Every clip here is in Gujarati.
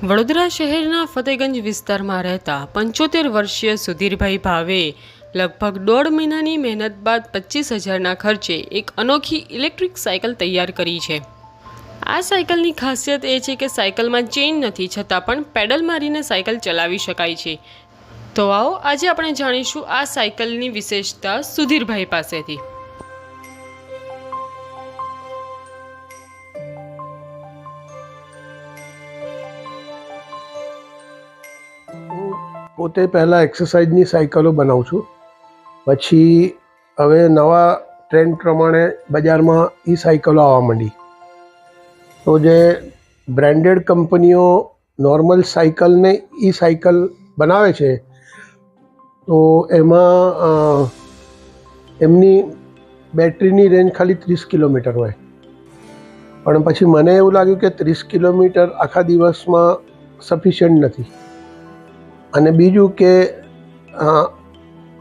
વડોદરા શહેરના ફતેગંજ વિસ્તારમાં રહેતા પંચોતેર વર્ષીય સુધીરભાઈ ભાવે લગભગ દોઢ મહિનાની મહેનત બાદ પચીસ હજારના ખર્ચે એક અનોખી ઇલેક્ટ્રિક સાયકલ તૈયાર કરી છે. આ સાયકલની ખાસિયત એ છે કે સાયકલમાં ચેઇન નથી, છતાં પણ પેડલ મારીને સાયકલ ચલાવી શકાય છે. તો આવો આજે આપણે જાણીશું આ સાયકલની વિશેષતા સુધીરભાઈ પાસેથી. પોતે પહેલાં એક્સરસાઇઝની સાયકલો બનાવું છું. પછી હવે નવા ટ્રેન્ડ પ્રમાણે બજારમાં એ સાયકલો આવવા માંડી. તો જે બ્રાન્ડેડ કંપનીઓ નોર્મલ સાયકલને એ સાયકલ બનાવે છે, તો એમાં એમની બેટરીની રેન્જ ખાલી ત્રીસ કિલોમીટર હોય. પણ પછી મને એવું લાગ્યું કે ત્રીસ કિલોમીટર આખા દિવસમાં સફિશિયન્ટ નથી. અને બીજું કે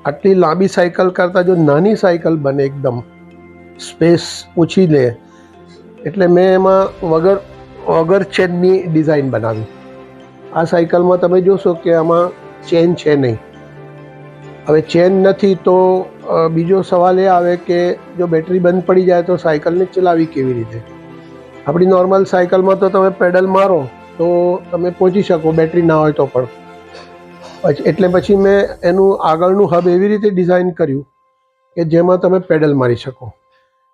આટલી લાંબી સાયકલ કરતાં જો નાની સાયકલ બને એકદમ, સ્પેસ ઓછી લે, એટલે મેં એમાં વગર વગર ચેનની ડિઝાઇન બનાવી. આ સાયકલમાં તમે જોશો કે આમાં ચેન છે નહીં. હવે ચેન નથી તો બીજો સવાલ એ આવે કે જો બેટરી બંધ પડી જાય તો સાયકલને ચલાવી કેવી રીતે? આપણી નોર્મલ સાયકલમાં તો તમે પેડલ મારો તો તમે પહોંચી શકો, બેટરી ના હોય તો પણ. એટલે પછી મેં એનું આગળનું હબ એવી રીતે ડિઝાઇન કર્યું કે જેમાં તમે પેડલ મારી શકો.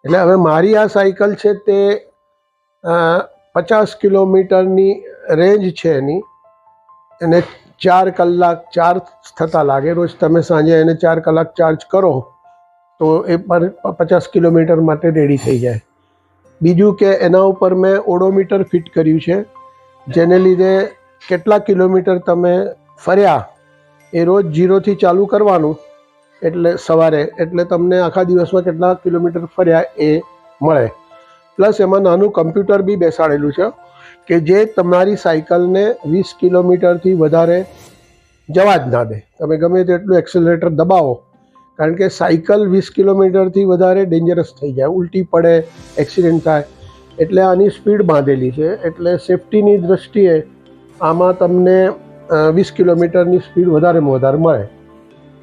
એટલે હવે મારી આ સાયકલ છે તે પચાસ કિલોમીટરની રેન્જ છે એની. એને ચાર કલાક ચાર્જ થતાં લાગે. રોજ તમે સાંજે એને ચાર કલાક ચાર્જ કરો, તો એ પર પચાસ કિલોમીટર માટે રેડી થઈ જાય. બીજું કે એના ઉપર મેં ઓડોમીટર ફિટ કર્યું છે, જેને લીધે કેટલા કિલોમીટર તમે ફર્યા. એ રોજ જીરોથી ચાલુ કરવાનું. એટલે સવારે, એટલે તમને આખા દિવસમાં કેટલા કિલોમીટર ફર્યા એ મળે. પ્લસ એમાં નાનું કમ્પ્યુટર બી બેસાડેલું છે કે જે તમારી સાયકલને વીસ કિલોમીટરથી વધારે જવા જ ના દે. તમે ગમે તેટલું એક્સેલરેટર દબાવો, કારણ કે સાયકલ વીસ કિલોમીટરથી વધારે ડેન્જરસ થઈ જાય. ઉલટી પડે, એક્સિડન્ટ થાય. એટલે આની સ્પીડ બાંધેલી છે. એટલે સેફટીની દ્રષ્ટિએ આમાં તમને વીસ કિલોમીટરની સ્પીડ વધારેમાં વધારે મળે.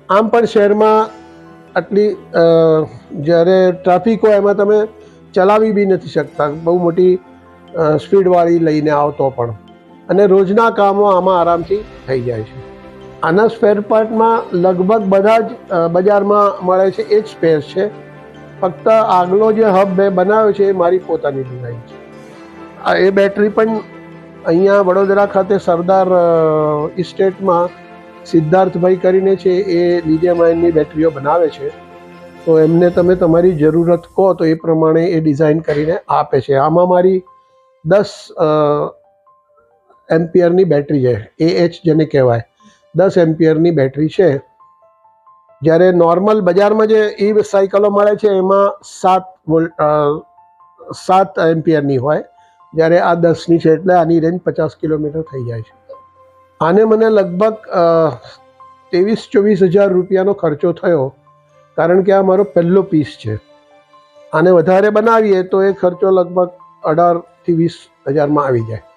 આમ પણ શહેરમાં આટલી જ્યારે ટ્રાફિક હોય એમાં તમે ચલાવી બી નથી શકતા. બહુ મોટી સ્પીડવાળી લઈને આવતો પણ. અને રોજના કામો આમાં આરામથી થઈ જાય છે. આના સ્પેર પાર્ટમાં લગભગ બધા જ બજારમાં મળે છે, એ જ સ્પેર છે. ફક્ત આગલો જે હબ મેં બનાવ્યો છે, એ મારી પોતાની ડિઝાઇન છે. એ બેટરી પણ અહીંયા વડોદરા ખાતે સરદાર ઇસ્ટેટમાં સિદ્ધાર્થભાઈ કરીને છે, એ લિથિયમ આયનની બેટરીઓ બનાવે છે. તો એમને તમે તમારી જરૂરત કહો તો એ પ્રમાણે એ ડિઝાઇન કરીને આપે છે. આમાં મારી દસ એમ્પિયરની બેટરી છે. એ એચ જેને કહેવાય. દસ એમ્પિયરની બેટરી છે. જ્યારે નોર્મલ બજારમાં જે ઈ સાયકલો મળે છે, એમાં સાત વોલ્ટ સાત એમ્પિયરની હોય. જ્યારે આ દસની છે એટલે આની રેન્જ પચાસ કિલોમીટર થઈ જાય છે. આને મને લગભગ ત્રેવીસ ચોવીસ હજાર રૂપિયાનો ખર્ચો થયો, કારણ કે આ મારો પહેલો પીસ છે. આને વધારે બનાવીએ તો એ ખર્ચો લગભગ અઢારથી વીસ હજારમાં આવી જાય.